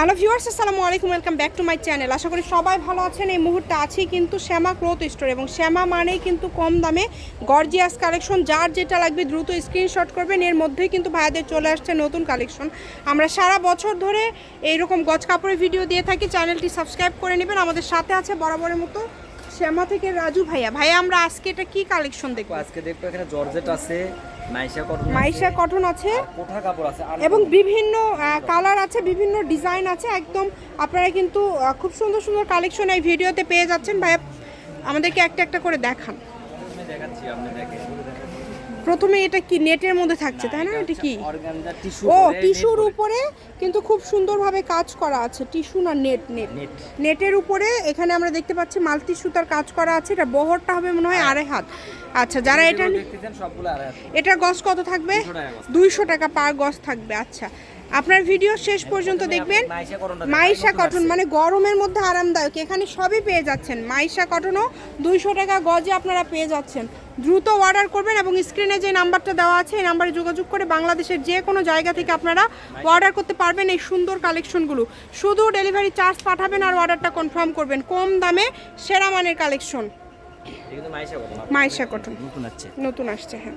Hello viewers, আসসালামু আলাইকুম, welcome back to my channel. আশা করি সবাই ভালো আছেন। এই মুহূর্তে আছি কিন্তু শ্যামা ক্লোথ স্টোর এবং শ্যামা মানেই কিন্তু কম দামে গর্জিয়াস কালেকশন। যার যেটা লাগবে দ্রুত স্ক্রিনশট করবেন। এর মধ্যেই কিন্তু ভাইয়াদের চলে আসছে নতুন কালেকশন। আমরা সারা বছর ধরে এইরকম গজ কাপড়ের ভিডিও দিয়ে থাকি। চ্যানেলটি সাবস্ক্রাইব করে নেবেন। আমাদের সাথে আছে বরাবরের মতো শ্যামা থেকে রাজু ভাইয়া। ভাইয়া আমরা আজকে এটা কি কালেকশন দেখব? আজকে দেখব এখানে জর্জেট আছে মাইশা কটন মাইশা কটন আছে কোঠা কাপড় আছে এবং বিভিন্ন কালার আছে বিভিন্ন ডিজাইন আছে একদম আপনারা কিন্তু খুব সুন্দর সুন্দর কালেকশন এই ভিডিওতে পেয়ে যাচ্ছেন। ভাইয়া আমাদেরকে একটা একটা করে দেখান। আমি দেখাচ্ছি আপনি দেখেন। প্রথমে এটা কি নেটের মধ্যে থাকছে তাই না? এটা কি? টিস্যু ও টিস্যুর উপরে। কিন্তু খুব সুন্দরভাবে কাজ করা আছে টিস্যু না নেট নেট। নেট। নেটের উপরে এখানে আমরা দেখতে পাচ্ছি মালতি সুতার কাজ করা আছে এটা বহরটা হবে মনে হয় আড়াই হাত। আচ্ছা যারা এটা এটা গস কত থাকবে? 200 টাকা গজ। দুইশো টাকা পার গস থাকবে আচ্ছা। আপনার ভিডিও শেষ পর্যন্ত দেখবেন। মাইশা কটন মানে গরমের মধ্যে আরামদায়ক। এখানে সবই পেয়ে যাচ্ছেন। মাইশা কটনও দুইশো টাকা গজে আপনারা পেয়ে যাচ্ছেন। দ্রুত অর্ডার করবেন এবং স্ক্রিনে যে নাম্বারটা দেওয়া আছে এই নাম্বারে যোগাযোগ করে বাংলাদেশের যে কোনো জায়গা থেকে আপনারা অর্ডার করতে পারবেন এই সুন্দর কালেকশনগুলো শুধু ডেলিভারি চার্জ পাঠাবেন আর অর্ডারটা কনফার্ম করবেন। কম দামে সেরা মানের কালেকশন মাইশা কটন। নতুন আসছে। হ্যাঁ।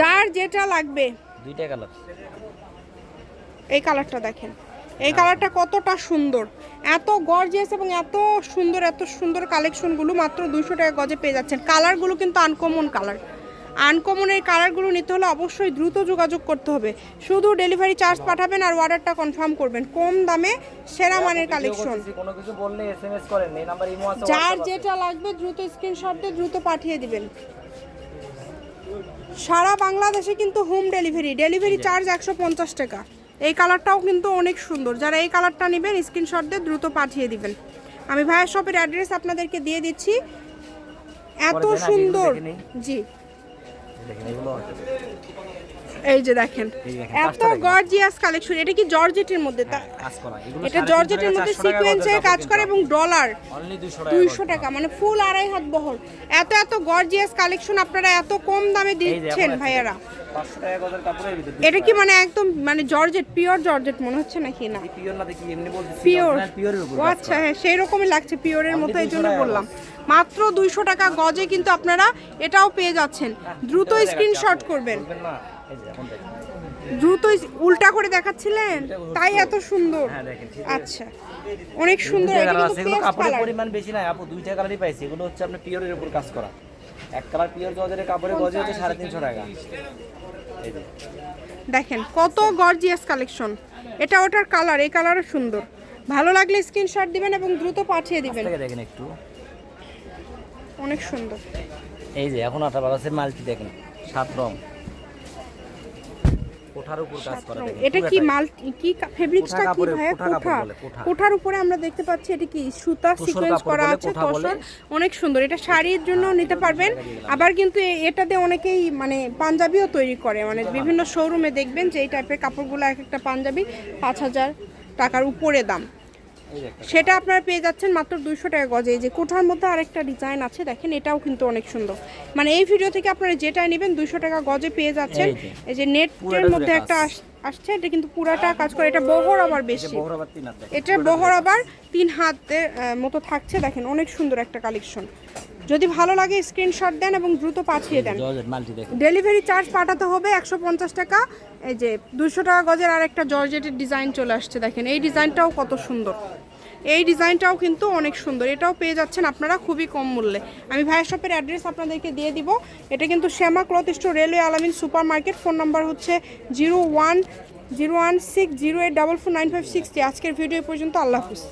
যার যেটা লাগবে। দুইটা কালার এই কালারটা দেখেন। এই কালারটা কতটা সুন্দর। এত গর্জিয়াস এবং এত সুন্দর এত সুন্দর কালেকশনগুলো মাত্র দুশো টাকা গজে পেয়ে যাচ্ছেন। কালারগুলো কিন্তু আনকমন কালার আনকমন এই কালারগুলো নিতে হলে অবশ্যই দ্রুত যোগাযোগ করতে হবে। শুধু ডেলিভারি চার্জ পাঠাবেন আর অর্ডারটা কনফার্ম করবেন। কম দামে সেরা মানের কালেকশন কোনো কিছু বললে এসএমএস করেন এই নাম্বার ইমো আছে যার যেটা লাগবে দ্রুত স্ক্রিনশট দিয়ে দ্রুত পাঠিয়ে দিবেন। সারা বাংলাদেশে কিন্তু হোম ডেলিভারি ডেলিভারি চার্জ একশো পঞ্চাশ টাকা। এই কালারটাও কিন্তু অনেক সুন্দর। যারা এই কালারটা নেবেন স্ক্রিনশট দিয়ে দ্রুত পাঠিয়ে দিবেন। আমি ভাইয়ের শপের অ্যাড্রেস আপনাদেরকে দিয়ে দিচ্ছি। এত সুন্দর। জি। এই যে দেখেন এত গর্জিয়াস কালেকশন এটা কি জর্জেটের মধ্যে? এগুলো এটা জর্জেটের মধ্যে সিকোয়েন্সে কাজ করে এবং ডলার অনলি 200 টাকা দুইশো টাকা মানে ফুল আড়াই হাত বহর এত এত গর্জিয়াস কালেকশন আপনারা এত কম দামে দিচ্ছেন। ভাইয়ারা। 500 টাকা গজের কাপড়ের ভিতরে এটা কি মানে একদম মানে জর্জেট পিওর জর্জেট মনে হচ্ছে নাকি? না। পিওর না দেখি এমনি বলতেছি পিওর পিওরের উপর আচ্ছা হ্যাঁ সেই রকমই লাগছে পিওরের মতো এই জন্য বললাম। মাত্র দুইশো টাকা গজে কিন্তু আপনারা এটাও পেয়ে যাচ্ছেন। দ্রুত স্ক্রিনশট করবেন। দ্রুত উল্টা করে দেখাচ্ছিলেন? তাই এত সুন্দর। হ্যাঁ, আচ্ছা অনেক সুন্দর এটা কিন্তু কাপড়ের পরিমাণ বেশি নাই আপু দুইটা কালারই পাইছি এগুলো হচ্ছে আপনার পিওরের উপর কাজ করা। এক কালার পিওর জর্জের কাপড়ে গজে হচ্ছে সাড়ে তিনশো টাকা। দেখেন কত গর্জিয়াস কালেকশন এটা ওটার কালার এই কালারও সুন্দর। ভালো লাগলে স্ক্রিনশট দিবেন এবং দ্রুত পাঠিয়ে দিবেন। দেখেন একটু। অনেক সুন্দর। এই যে এখন আটা বাতাসের আছে মালটি দেখেন সাত রং। কোঠার উপর কাজ করা এটা কি মাল কি ফেব্রিক্সটা কি ভাইয়া? কোঠা। কোঠার উপরে আমরা দেখতে পাচ্ছি এটা কি সুতা সিকোয়েন্স করা আছে তসর অনেক সুন্দর। এটা শাড়ির জন্য নিতে পারবেন। আবার কিন্তু এটাতে অনেকেই মানে পাঞ্জাবিও তৈরি করে। মানে বিভিন্ন শোরুমে দেখবেন যে এই টাইপের কাপড়গুলো এক একটা পাঞ্জাবি পাঁচ হাজার টাকার উপরে দাম। সেটা আপনারা পেয়ে যাচ্ছেন মাত্র দুইশো টাকা গজে। এই যে কোঠার মধ্যে আরেকটা ডিজাইন আছে দেখেন এটাও কিন্তু অনেক সুন্দর। মানে এই ভিডিও থেকে আপনারা যেটা নেবেন দুইশো টাকা গজে পেয়ে যাচ্ছেন। এই যে। নেটের মধ্যে একটা। আসছে এটা কিন্তু পুরাটা কাজ করে। এটা বহর আবার বেশি। এটার বহর আবার তিন হাতের মতো থাকছে দেখেন অনেক সুন্দর একটা কালেকশন যদি ভালো লাগে স্ক্রিনশট দেন এবং দ্রুত পাঠিয়ে দেন। ডেলিভারি চার্জ পাঠাতে হবে একশো পঞ্চাশ টাকা। এই যে দুশো টাকা গজের আর একটা জর্জেটের ডিজাইন চলে আসছে দেখেন। এই ডিজাইনটাও কত সুন্দর। এই ডিজাইনটাও কিন্তু অনেক সুন্দর। এটাও পেয়ে যাচ্ছেন আপনারা খুবই কম মূল্যে। আমি ভাইয়ের শপের অ্যাড্রেস আপনাদেরকে দিয়ে দিব। এটা কিন্তু Shyama cloth store railway Alamin super market phone number হচ্ছে zero one zero one six zero eight double four nine five sixty আজকের ভিডিও পর্যন্ত আল্লাহ হাফিজ।